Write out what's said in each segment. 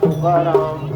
Tukaram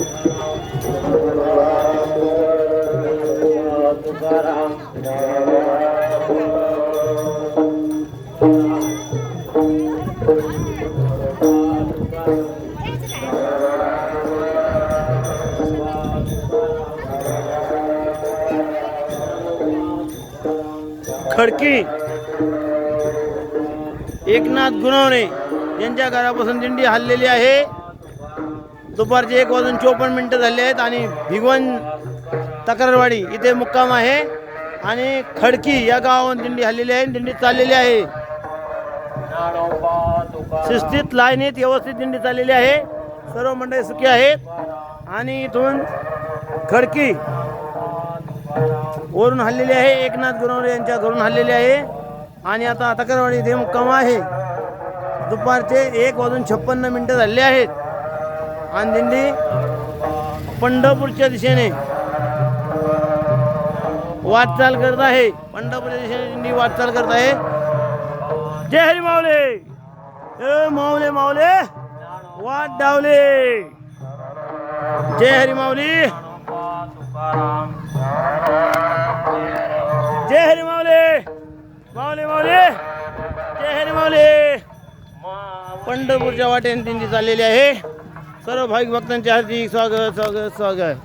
Khadki. Eknath गुणवणे यांच्या घरापासून दिंडी हल्लेली आहे. दुपारचे एक वाजून चोपन्न मिनटं झाले आहेत आणि भिगवण तक्रारवाडी इथे मुक्काम आहे. आणि खडकी या गावावरून दिंडी हल्लेली आहे. दिंडी चाललेली आहे. शिस्तीत लाईनीत व्यवस्थित दिंडी चाललेली आहे. सर्व मंडळी सुखी आहेत. आणि इथून खडकी वरून हल्लेली आहे. एकनाथ गुणवणे यांच्या घरून हल्लेली आहे. आणि आता तक्रारवाडी इथे मुक्काम आहे. दुपारचे एक वाजून छप्पन्न मिनटं झाले आहेत. आणि दिंडी पंढरपूरच्या दिशेने वाटचाल करत आहे. पंढरपूरच्या दिशेने दिंडी वाटचाल करत आहे. जय हरी माऊले. ए माऊले माऊले. वाट डावले. जय हरी माऊली. जय हरी माऊले. माऊले माऊले. जय हरी माऊले. पंढरपूरच्या वाटेने दिंडी चाललेली आहे. सर्व भाविक भक्तांचे हार्दिक स्वागत स्वागत स्वागत.